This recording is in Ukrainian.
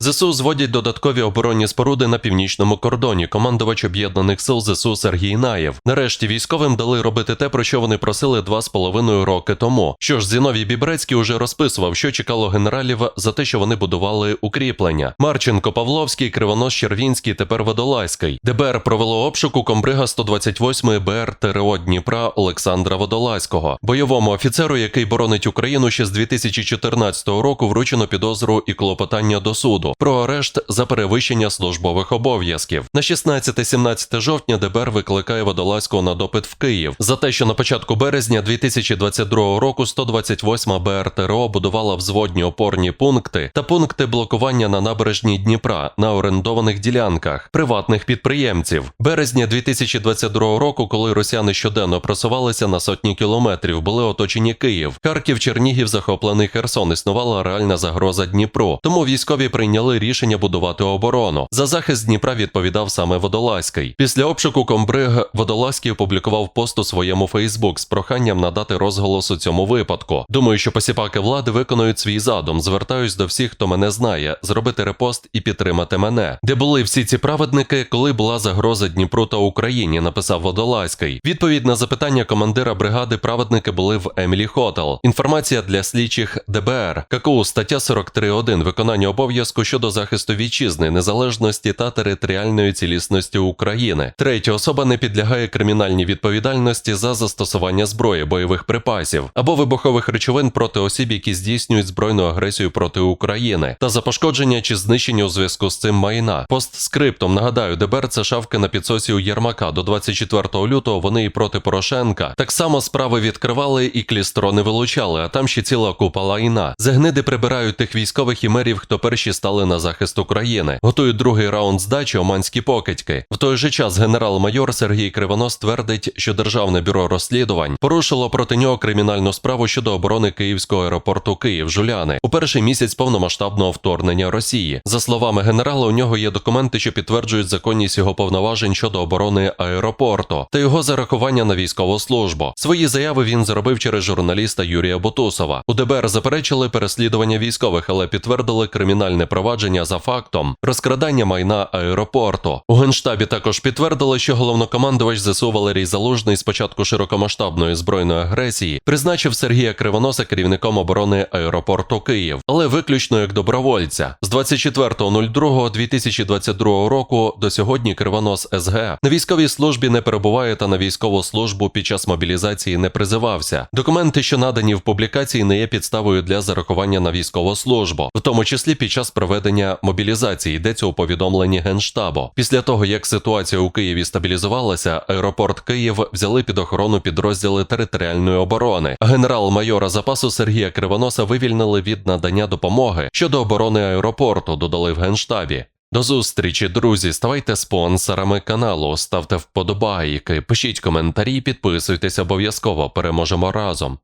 ЗСУ зводять додаткові оборонні споруди на північному кордоні. Командувач об'єднаних сил ЗСУ Сергій Наєв. Нарешті військовим дали робити те, про що вони просили два з половиною роки тому. Що ж, Зіновій Бібрецький уже розписував, що чекало генералів за те, що вони будували укріплення. Марченко, Павловський, Кривонос, Червінський, тепер Водолазький. ДБР провело обшук у комбрига 128-ї БР ТРО Дніпра Олександра Водолазького, бойовому офіцеру, який боронить Україну ще з 2014 року, вручено підозру і клопотання до суду про арешт за перевищення службових обов'язків. На 16-17 жовтня ДБР викликає Водолазького на допит в Київ за те, що на початку березня 2022 року 128 БР ТРО будувала взводні опорні пункти та пункти блокування на набережній Дніпра на орендованих ділянках приватних підприємців. Березня 2022 року, коли росіяни щоденно просувалися на сотні кілометрів, були оточені Київ, Харків, Чернігів, захоплений Херсон. Існувала реальна загроза Дніпру. Тому військові прийняли рішення будувати оборону. За захист Дніпра відповідав саме Водолазький. Після обшуку комбриг Водолазький опублікував пост у своєму Фейсбук з проханням надати розголос у цьому випадку. Думаю, що посіпаки влади виконують свій задум. Звертаюсь до всіх, хто мене знає, зробити репост і підтримати мене. Де були всі ці праведники, коли була загроза Дніпру та Україні, написав Водолазький. Відповідь на запитання командира бригади праведники були в Емілі Хотел. Інформація для слідчих ДБР. ККУ стаття 43.1. Виконання обов'язку щодо захисту вітчизни, незалежності та територіальної цілісності України. Третя особа не підлягає кримінальній відповідальності за застосування зброї, бойових припасів або вибухових речовин проти осіб, які здійснюють збройну агресію проти України, та за пошкодження чи знищення у зв'язку з цим майна. Постскриптом нагадаю, ДБР це шавки на підсосі у Єрмака. До 24 лютого вони і проти Порошенка. Так само справи відкривали і клістрони вилучали, а там ще ціла купа лайна. Загниди прибирають тих військових і мерів, хто перші стали на захист України. Готують другий раунд здачі оманські покидьки. В той же час генерал-майор Сергій Кривонос твердить, що Державне бюро розслідувань порушило проти нього кримінальну справу щодо оборони Київського аеропорту Київ Жуляни у перший місяць повномасштабного вторгнення Росії. За словами генерала, у нього є документи, що підтверджують законність його повноважень щодо оборони аеропорту та його зарахування на військову службу. Свої заяви він зробив через журналіста Юрія Бутусова. У ДБР заперечили переслідування військових, але підтвердили кримінальне провадження за фактом розкрадання майна аеропорту. У генштабі також підтвердили, що головнокомандувач ЗСУ Валерій Залужний з початку широкомасштабної збройної агресії призначив Сергія Кривоноса керівником оборони аеропорту Київ, але виключно як добровольця. З 24.02.2022 року до сьогодні Кривонос СГ на військовій службі не перебуває та на військову службу під час мобілізації не призивався. Документи, що надані в публікації, не є підставою для зарахування на військову службу, в тому числі під час проведення мобілізації йдеться у повідомленні генштабу. Після того як ситуація у Києві стабілізувалася, аеропорт Київ взяли під охорону підрозділи територіальної оборони. Генерал-майора запасу Сергія Кривоноса вивільнили від надання допомоги щодо оборони аеропорту. Додали в генштабі. До зустрічі, друзі. Ставайте спонсорами каналу, ставте вподобайки, пишіть коментарі, підписуйтесь обов'язково. Переможемо разом.